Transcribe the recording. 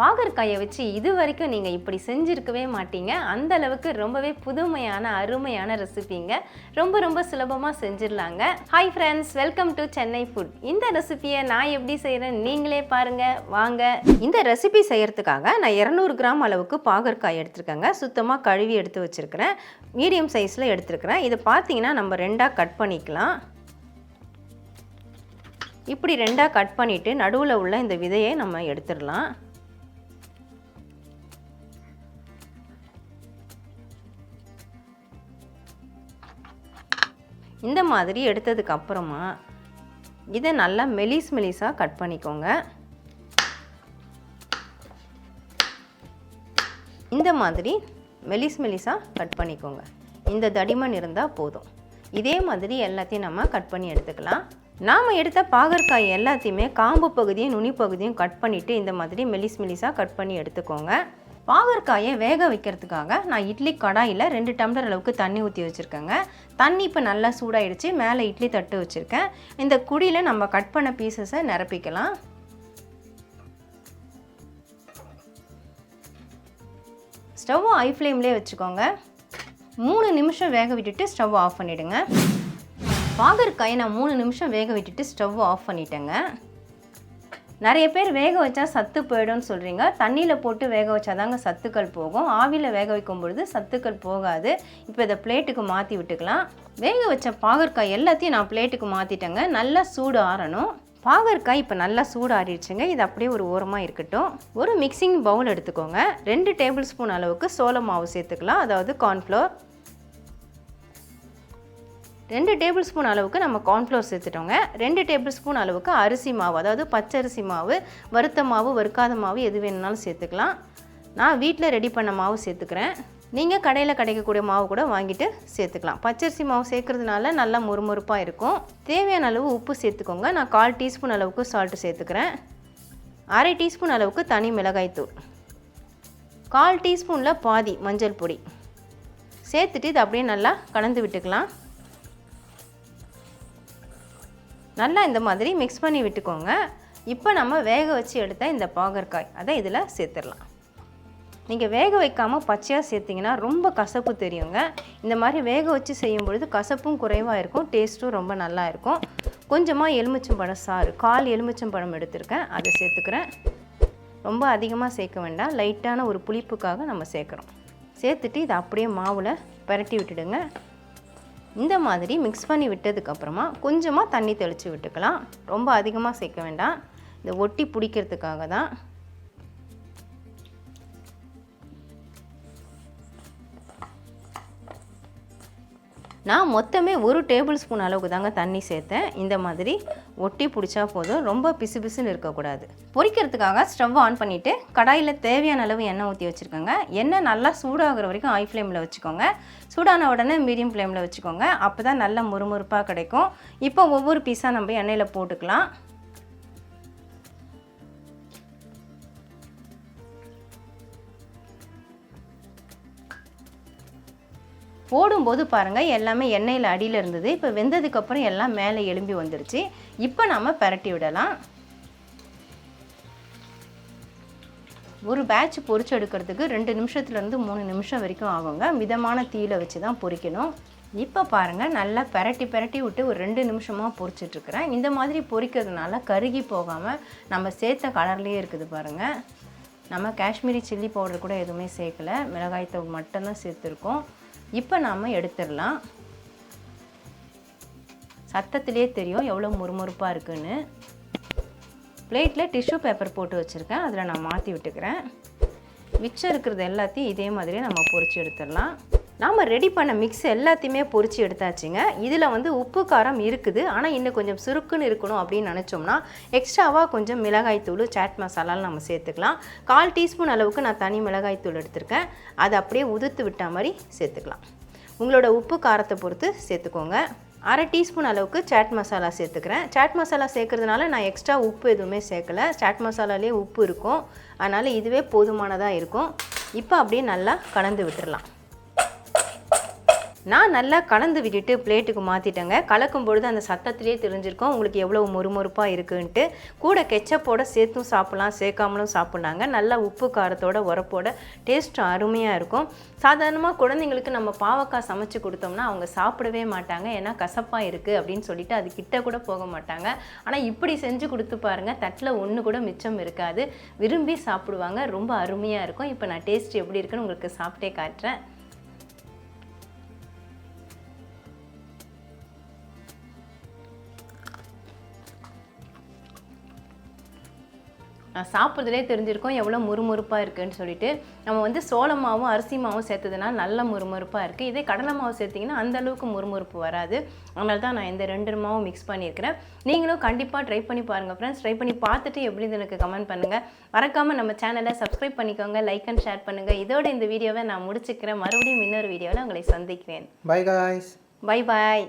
பாகற்காயை வச்சு இது வரைக்கும் நீங்கள் இப்படி செஞ்சுருக்கவே மாட்டீங்க. அந்த அளவுக்கு ரொம்பவே புதுமையான அருமையான ரெசிபிங்க. ரொம்ப ரொம்ப சுலபமாக செஞ்சிடலாங்க. Hi friends welcome to Chennai food இந்த ரெசிபியை நான் எப்படி செய்கிறேன் நீங்களே பாருங்கள் வாங்க. இந்த ரெசிபி செய்கிறதுக்காக நான் இரநூறு கிராம் அளவுக்கு பாகற்காய் எடுத்துருக்கேங்க. சுத்தமாக கழுவி எடுத்து வச்சுருக்கிறேன். மீடியம் சைஸில் எடுத்துருக்கிறேன். இதை பார்த்தீங்கன்னா நம்ம ரெண்டாக கட் பண்ணிக்கலாம். இப்படி ரெண்டாக கட் பண்ணிவிட்டு நடுவில் உள்ள இந்த விதையை நம்ம எடுத்துடலாம். இந்த மாதிரி எடுத்ததுக்கு அப்புறமா இதை நல்லா மெலிஸ் மெலிஸாக கட் பண்ணிக்கோங்க. இந்த மாதிரி மெலிஸ் மெலிஸாக கட் பண்ணிக்கோங்க. இந்த தடிமன் இருந்தால் போதும். இதே மாதிரி எல்லாத்தையும் நம்ம கட் பண்ணி எடுத்துக்கலாம். நாம் எடுத்த பாகற்காய் எல்லாத்தையுமே காம்பு பகுதியும் நுனி பகுதியும் கட் பண்ணிவிட்டு இந்த மாதிரி மெலிஸ் மெலிஸாக கட் பண்ணி எடுத்துக்கோங்க. பாகற்காயை வேக வைக்கிறதுக்காக நான் இட்லி கடாயில் ரெண்டு டம்ளர் அளவுக்கு தண்ணி ஊற்றி வச்சுருக்கேங்க. தண்ணி இப்போ நல்லா சூடாயிடுச்சு. மேலே இட்லி தட்டு வச்சுருக்கேன். இந்த குடியில் நம்ம கட் பண்ண பீசஸை நிரப்பிக்கலாம். ஸ்டவ் ஐ ஃப்ளேம்லேயே வச்சுக்கோங்க. மூணு நிமிஷம் வேக விட்டுட்டு ஸ்டவ் ஆஃப் பண்ணிவிடுங்க பாகற்காயை நான் மூணு நிமிஷம் வேக விட்டுட்டு ஸ்டவ் ஆஃப் பண்ணிட்டேங்க. நிறைய பேர் வேக வச்சா சத்து போயிடும்னு சொல்கிறீங்க தண்ணியில் போட்டு வேக வச்சாதாங்க சத்துக்கள் போகும். ஆவியில் வேக வைக்கும் பொழுது சத்துக்கள் போகாது. இப்போ இதை பிளேட்டுக்கு மாற்றி விட்டுக்கலாம். வேக வச்ச பாகற்காய் எல்லாத்தையும் நான் பிளேட்டுக்கு மாற்றிட்டேங்க நல்லா சூடு ஆறணும். பாகற்காய் இப்போ நல்லா சூடு ஆறிடுச்சுங்க. இது அப்படியே ஒரு ஓரமாக இருக்கட்டும். ஒரு மிக்சிங் பவுல் எடுத்துக்கோங்க. ரெண்டு டேபிள் ஸ்பூன் அளவுக்கு சோள மாவு சேர்த்துக்கலாம். அதாவது கார்ன்ஃப்ளோர் ரெண்டு டேபிள் ஸ்பூன் அளவுக்கு நம்ம கார்ன்ஃப்ளவர் சேர்த்துட்டோங்க. ரெண்டு டேபிள் ஸ்பூன் அளவுக்கு அரிசி மாவு அதாவது பச்சரிசி மாவு வறுத்த மாவு வறுக்காத மாவு எது வேணுனாலும் சேர்த்துக்கலாம். நான் வீட்டில் ரெடி பண்ண மாவு சேர்த்துக்கிறேன். நீங்கள் கடையில் கிடைக்கக்கூடிய மாவு கூட வாங்கிட்டு சேர்த்துக்கலாம். பச்சரிசி மாவு சேர்க்குறதுனால நல்லா முறுமுறுப்பாக இருக்கும். தேவையான அளவு உப்பு சேர்த்துக்கோங்க. நான் கால் டீஸ்பூன் அளவுக்கு சால்ட்டு சேர்த்துக்கிறேன். அரை டீஸ்பூன் அளவுக்கு தனி மிளகாய்த்தூள் கால் டீஸ்பூனில் பாதி மஞ்சள் பொடி. சேர்த்துட்டு இது அப்படியே நல்லா கலந்து விட்டுக்கலாம். நல்லா இந்த மாதிரி மிக்ஸ் பண்ணி விட்டுக்கோங்க. இப்போ நம்ம வேக வச்சு எடுத்த இந்த பாகற்காய் அதை இதில் சேர்த்துடலாம். நீங்கள் வேக வைக்காமல் பச்சையாக சேர்த்திங்கன்னா ரொம்ப கசப்பு தெரியுங்க. இந்த மாதிரி வேக வச்சு செய்யும் பொழுது கசப்பும் குறைவாக இருக்கும் டேஸ்ட்டும் ரொம்ப நல்லா இருக்கும். கொஞ்சமாக எலுமிச்சம்பழம் சாறு கால் எலுமிச்சம்பழம் எடுத்திருக்கேன் அதை சேர்த்துக்கிறேன். ரொம்ப அதிகமாக சேர்க்க வேண்டாம் லைட்டான ஒரு புளிப்புக்காக நம்ம சேர்க்குறோம். சேர்த்துட்டு இதை அப்படியே மாவில் பரட்டி விட்டுடுங்க. இந்த மாதிரி மிக்ஸ் பண்ணி விட்டதுக்கப்புறமா கொஞ்சமாக தண்ணி தெளித்து விட்டுக்கலாம். ரொம்ப அதிகமாக சேர்க்க வேண்டாம். இந்த ஒட்டி பிடிக்கிறதுக்காக தான். நான் மொத்தமே ஒரு டேபிள் ஸ்பூன் அளவுக்கு தாங்க தண்ணி சேர்த்தேன். இந்த மாதிரி ஒட்டி பிடிச்சா போதும். ரொம்ப பிசு பிசுன்னு இருக்கக்கூடாது. பொரிக்கிறதுக்காக ஸ்டவ் ஆன் பண்ணிவிட்டு கடாயில் தேவையான அளவு எண்ணெய் ஊற்றி வச்சுருக்கோங்க. எண்ணெய் நல்லா சூடாகிற வரைக்கும் ஹை ஃப்ளேமில் வச்சுக்கோங்க. சூடான உடனே மீடியம் ஃப்ளேமில் வச்சுக்கோங்க. அப்போ தான் நல்லா முறுமுறுப்பாக கிடைக்கும். இப்போ ஒவ்வொரு பீஸாக நம்ம எண்ணெயில் போட்டுக்கலாம். போடும்போது பாருங்கள் எல்லாமே எண்ணெயில் அடியில் இருந்தது. இப்போ வெந்ததுக்கப்புறம் எல்லாம் மேலே எலும்பி வந்துடுச்சு இப்போ நாம் பரட்டி விடலாம். ஒரு பேட்ச் பொறிச்சு எடுக்கிறதுக்கு ரெண்டு நிமிஷத்துலேருந்து மூணு நிமிஷம் வரைக்கும் ஆகுங்க. மிதமான தீயில வச்சு தான் பொரிக்கணும். இப்போ பாருங்கள் நல்லா பெரட்டி பெரட்டி விட்டு ஒரு ரெண்டு நிமிஷமாக பொறிச்சிட்ருக்குறேன் இந்த மாதிரி பொரிக்கிறதுனால கருகி போகாமல் நம்ம சேர்த்த கலர்லேயே இருக்குது பாருங்கள் நம்ம காஷ்மீரி சில்லி பவுடர் கூட எதுவுமே சேர்க்கல. மிளகாய் தூள் மட்டும்தான் சேர்த்துருக்கோம். இப்போ நாம் எடுத்துடலாம். சத்தத்திலே தெரியும் எவ்வளோ முறுமுறுப்பாக இருக்குன்னு. பிளேட்டில் டிஷ்யூ பேப்பர் போட்டு வச்சுருக்கேன். அதில் நான் மாற்றி விட்டுக்கிறேன். மிச்சம் இருக்கிறது எல்லாத்தையும் இதே மாதிரியே நம்ம பொறிச்சு எடுத்துடலாம். நாம் ரெடி பண்ண மிக்ஸ் எல்லாத்தையுமே பொறிச்சு எடுத்தாச்சுங்க. இதில் வந்து உப்பு காரம் இருக்குது. ஆனால் இன்னும் கொஞ்சம் சுருக்குன்னு இருக்கணும் அப்படின்னு நினச்சோம்னா எக்ஸ்ட்ராவாக கொஞ்சம் மிளகாய்த்தூள் சாட் மசாலாலாம் நம்ம சேர்த்துக்கலாம். கால் டீஸ்பூன் அளவுக்கு நான் தனி மிளகாய்த்தூள் எடுத்திருக்கேன். அதை அப்படியே உதுத்து விட்ட மாதிரி சேர்த்துக்கலாம். உங்களோட உப்பு காரத்தை பொறுத்து சேர்த்துக்கோங்க. அரை டீஸ்பூன் அளவுக்கு சாட் மசாலா சேர்த்துக்கிறேன். சாட் மசாலா சேர்க்குறதுனால நான் எக்ஸ்ட்ரா உப்பு எதுவுமே சேர்க்கல. சாட் மசாலாலே உப்பு இருக்கும். அதனால் இதுவே போதுமானதாக இருக்கும். இப்போ அப்படியே நல்லா கலந்து விட்டுடலாம் நான் நல்லா கலந்து விட்டுட்டு பிளேட்டுக்கு மாற்றிட்டேங்க கலக்கும் பொழுது அந்த சத்தத்திலே தெரிஞ்சிருக்கும் உங்களுக்கு எவ்வளோ மொறுமொறுப்பாக இருக்குன்ட்டு. கூட கெச்சப்போட சேர்த்தும் சாப்பிட்லாம் சேர்க்காமலும் சாப்பிட்லாங்க. நல்லா உப்பு காரத்தோட உரப்போட டேஸ்ட் அருமையாக இருக்கும். சாதாரணமாக குழந்தைங்களுக்கு நம்ம பாவக்காய் சமைச்சு கொடுத்தோம்னா அவங்க சாப்பிடவே மாட்டாங்க. ஏன்னா கசப்பாக இருக்குது அப்படின்னு சொல்லிட்டு அது கிட்ட கூட போக மாட்டாங்க. ஆனால் இப்படி செஞ்சு கொடுத்து பாருங்கள் தட்டில் ஒன்று கூட மிச்சம் இருக்காது. விரும்பி சாப்பிடுவாங்க. ரொம்ப அருமையாக இருக்கும். இப்போ நான் டேஸ்ட் எப்படி இருக்குன்னு உங்களுக்கு சாப்பிட்டே காட்டுறேன். சாப்பிட்றதுலே தெரிஞ்சிருக்கோம் எவ்வளோ முறுமுறுப்பாக இருக்குன்னு சொல்லிட்டு. நம்ம வந்து சோள மாவும் அரிசி மாவும் சேர்த்ததுனால நல்ல முறுமுறுப்பாக இருக்குது இதே கடலை மாவு சேர்த்திங்கன்னா அந்த அளவுக்கு முறுமுறுப்பு வராது. அதனால தான் நான் இந்த ரெண்டு மாவும் மிக்ஸ் பண்ணியிருக்கிறேன். நீங்களும் கண்டிப்பாக ட்ரை பண்ணி பாருங்கள் ஃப்ரெண்ட்ஸ் ட்ரை பண்ணி பார்த்துட்டு எப்படி எனக்கு கமெண்ட் பண்ணுங்கள் மறக்காமல் நம்ம சேனலை சப்ஸ்கிரைப் பண்ணிக்கோங்க லைக் அண்ட் ஷேர் பண்ணுங்கள் இதோட இந்த வீடியோவை நான் முடிச்சுக்கிறேன். மறுபடியும் இன்னொரு வீடியோவில் உங்களை சந்திக்கிறேன். Bye guys. Bye bye